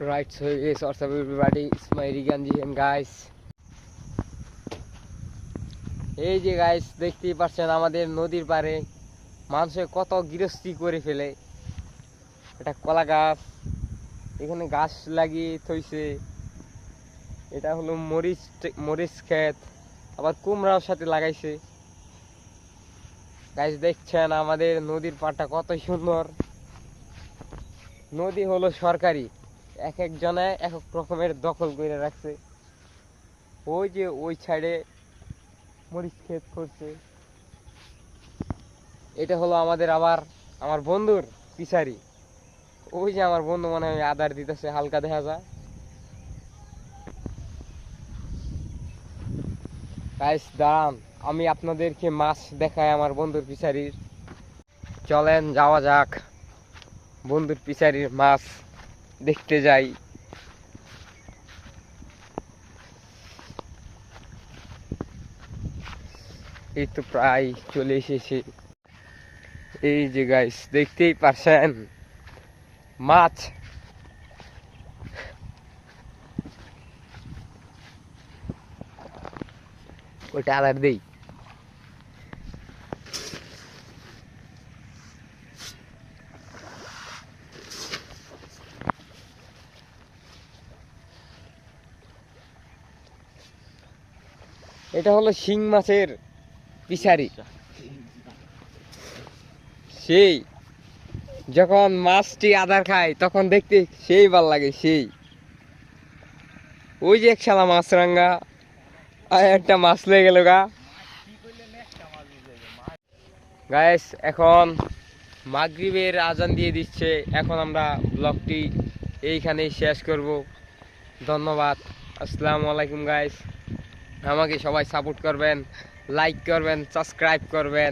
Right, so yes, what's up everybody? It's my Riganji and guys. এই যে guys দেখতেই পাচ্ছেন আমাদের নদীর পাড়ে মানুষের কত গৃহস্থী করে ফেলে। এটা কলা গাছ এখানে গাছ লাগিয়ে থইছে। এটা হলো মরিচ মরিচ ক্ষেত আবার কুমড়ার সাথে লাগাইছে। গাইস দেখছেন আমাদের নদীর পাড়টা কত সুন্দর। নদী হলো সরকারি। এক একজনে এক এক রকমের দখল করে রাখছে। ওই যে ওই সাইডে মরিচ ক্ষেত করছে। এটা হলো আমাদের আবার, আমার বন্ধুর পিছারি ওই যে আমার বন্ধু মনে হয় আদার দিতেছে, হালকা দেখা যায়। গাইস দাঁড়ান, আমি আপনাদেরকে মাছ দেখাই আমার বন্ধুর পিছারির চলেন, যাওয়া যাক। বন্ধুর পিছারির মাছ দেখতে যাই। এই তো প্রায় চলে এসেছে। এই যে গাইস দেখতেই পারছেন? মাছ। ওইটা আদার দেই। এটা হলো শিং মাছের পিছারি সেই যখন মাছটি আদার খায় তখন দেখতে সেই ভালো লাগে সেই। ওই যে এক শালা মাছ রাঙ্গা আর একটা মাছ লেগে গেল গা। গায়েস এখন মাগরিবের আজান দিয়ে দিচ্ছে। এখন আমরা ব্লগটি এইখানেই শেষ করব। ধন্যবাদ। আসসালামু আলাইকুম গাইস আমাকে সবাই সাপোর্ট করবেন লাইক করবেন সাবস্ক্রাইব করবেন।